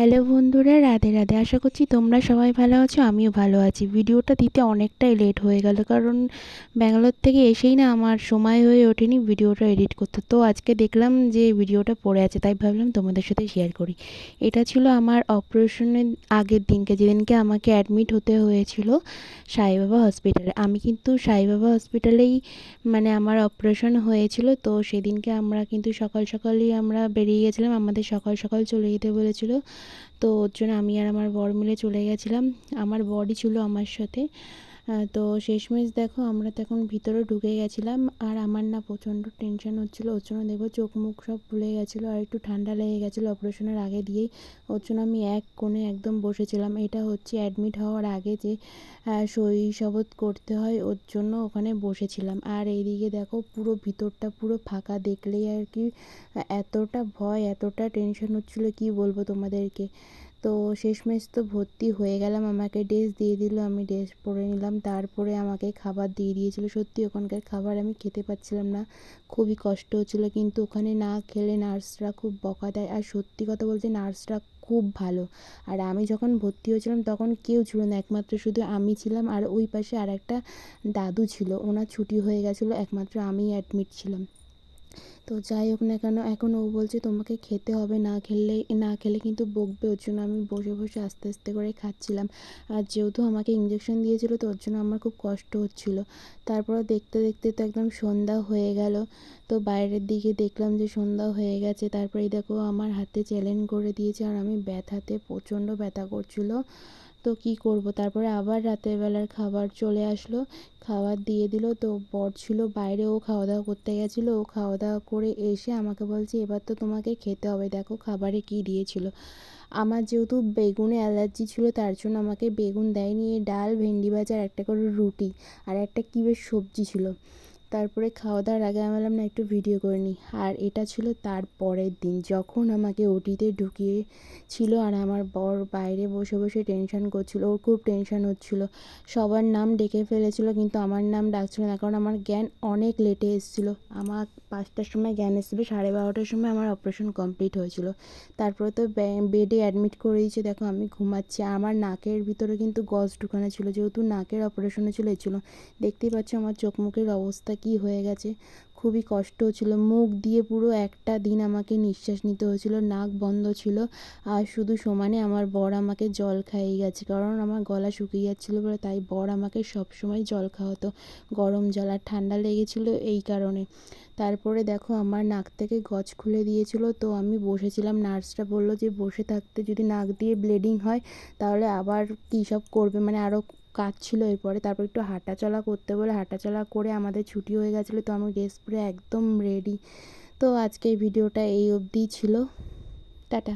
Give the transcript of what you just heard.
Hello বন্ধুরা, রাধে রাধে। আশা করছি তোমরা সবাই ভালো আছো, আমিও ভালো আছি। ভিডিওটা দিতে অনেকটাই লেট হয়ে গেল, কারণ ব্যাঙ্গালোর থেকে এসেই না আমার সময় হয়ে ওঠেনি ভিডিওটা এডিট করতে। তো আজকে দেখলাম যে ভিডিওটা পড়ে আছে, তাই ভাবলাম তোমাদের সাথে শেয়ার করি। এটা ছিল আমার অপারেশনের আগের দিনকে, যেদিনকে আমাকে অ্যাডমিট হতে হয়েছিল সাইবাবা হসপিটালে আমি কিন্তু সাইবাবা হসপিটালেই মানে আমার অপারেশন হয়েছিল, তো সেদিনকে আমরা কিন্তু সকাল সকালই আমরা বেরিয়ে গেছিলাম। আমাদের সকাল সকাল চলে যেতে বলেছিল তো ওর জন্য আমি আর আমার বর মিলে চলে গেছিলাম। আমার বরই ছিল আমার সাথে। তো শেষমেশ দেখো আমরা তো এখন ভিতরে ঢুকে গেছিলাম, আর আমার না প্রচণ্ড টেনশন হচ্ছিল ওর জন্য দেখো চোখ মুখ সব ভুলে গেছিল, আর একটু ঠান্ডা লেগে গেছিল অপারেশনের আগে দিয়েই। ওর জন্য আমি এক কোণে একদম বসেছিলাম, এটা হচ্ছে অ্যাডমিট হওয়ার আগে যে শপথ করতে হয়, ওর জন্য ওখানে বসেছিলাম। আর এইদিকে দেখো পুরো ভিতরটা পুরো ফাঁকা, দেখলেই আর কি, এতটা ভয়, এতটা টেনশন হচ্ছিল, কি বলব তোমাদেরকে? তো শেষমেশ তো ভর্তি হয়ে গেলাম। আমাকে ড্রেস দিয়ে দিল, আমি ড্রেস পরে নিলাম। তারপরে আমাকে খাবার দিয়ে দিয়েছিল। সত্যি ওখানকার খাবার আমি খেতে পাচ্ছিলাম না। খুবই কষ্ট হচ্ছিল। কিন্তু ওখানে না খেলে নার্সরা খুব বকা দেয়। আর সত্যি কথা বলতে নার্সরা খুব ভালো। আর আমি যখন ভর্তি হয়েছিলাম, তখন কেউ ছিল না। একমাত্র শুধু আমি ছিলাম। আর ওই পাশে আর একটা দাদু ছিল। ওনার ছুটি হয়ে গেছিল। একমাত্র আমিই অ্যাডমিট ছিলাম। তো যাই হোক না কেন, এখন ও বলছে তোমাকে খেতে হবে, না খেলে না খেলে কিন্তু বকবে ওর জন্য। আমি বসে বসে আস্তে আস্তে করে খাচ্ছিলাম। আর যেহেতু আমাকে ইঞ্জেকশন দিয়েছিলো, তো ওর জন্য আমার খুব কষ্ট হচ্ছিল। তারপরে দেখতে দেখতে তো একদম সন্ধ্যা হয়ে গেল। তো বাইরের দিকে দেখলাম যে সন্ধ্যা হয়ে গেছে। তারপরে দেখো, আমার হাতে চ্যালেঞ্জ করে দিয়েছে আর আমি ব্যথাতে প্রচণ্ড ব্যথা করছিল। তো কি করব? তারপরে আবার রাতের বেলার খাবার চলে আসলো। খাবার দিয়ে দিল। তো বর ছিল বাইরে, ও খাওয়া দাওয়া করতে গেছিল। ও খাওয়া দাওয়া করে এসে আমাকে বলছে, এবার তো তোমাকে খেতে হবে। দেখো খাবারে কি দিয়েছিল। আমার যেহেতু বেগুনে অ্যালার্জি ছিল, তার জন্য আমাকে বেগুন দেয়নি। ডাল, ভেন্ডি ভাজা আর একটা করে রুটি। আর একটা কী সবজি ছিল। তারপরে খাওয়া দাওয়ার আগে আমি বললাম, না, একটু ভিডিও করে নিই। আর এটা ছিল তার পরের দিন। যখন আমাকে ওটিতে ঢুকিয়ে ছিল আর আমার বর বাইরে বসে বসে টেনশন করছিল, ওর খুব টেনশন হচ্ছিল। সবার নাম ডেকে ফেলেছিল, কিন্তু আমার নাম ডাকছিল না, কারণ আমার জ্ঞান অনেক লেটে এসেছিল। আমার পাঁচটার সময় জ্ঞান এসেছিল, সাড়ে বারোটার সময় আমার অপারেশন কমপ্লিট হয়েছিল। তারপরে তো বেডে অ্যাডমিট করে দিয়েছে, দেখো, আমি ঘুমাচ্ছি। আমার নাকের ভিতরে কিন্তু গজ ঢুকানো ছিল, যেহেতু নাকের অপারেশনে ছিল ছিল। দেখতেই পাচ্ছ আমার চোখ মুখের অবস্থা কি হয়ে গেছে? খুবই কষ্ট হচ্ছিল। মুখ দিয়ে পুরো একটা দিন আমাকে নিঃশ্বাস নিতে হয়েছিল। নাক বন্ধ ছিল। আর শুধু সমানে আমার বর আমাকে জল খাইয়ে গেছে। কারণ আমার গলা শুকিয়ে যাচ্ছিল বলে তাই বর আমাকে সবসময় জল খাওয়াতো। গরম জল আর ঠান্ডা লেগেছিলো এই কারণে। তারপরে দেখো আমার নাক থেকে গজ খুলে দিয়েছিল। তো আমি বসেছিলাম। নার্সটা বলল যে বসে থাকতে যদি নাক দিয়ে ব্লিডিং হয় তাহলে আবার কী সব করবে? মানে আরও কাজ ছিল এরপরে। তারপর একটু হাঁটাচলা করতে বলে হাঁটাচলা করে আমাদের ছুটি হয়ে গেছিল, তো আমি ড্রেস পরে একদম রেডি তো আজকে ভিডিওটা এই অবধিই ছিল। টাটা।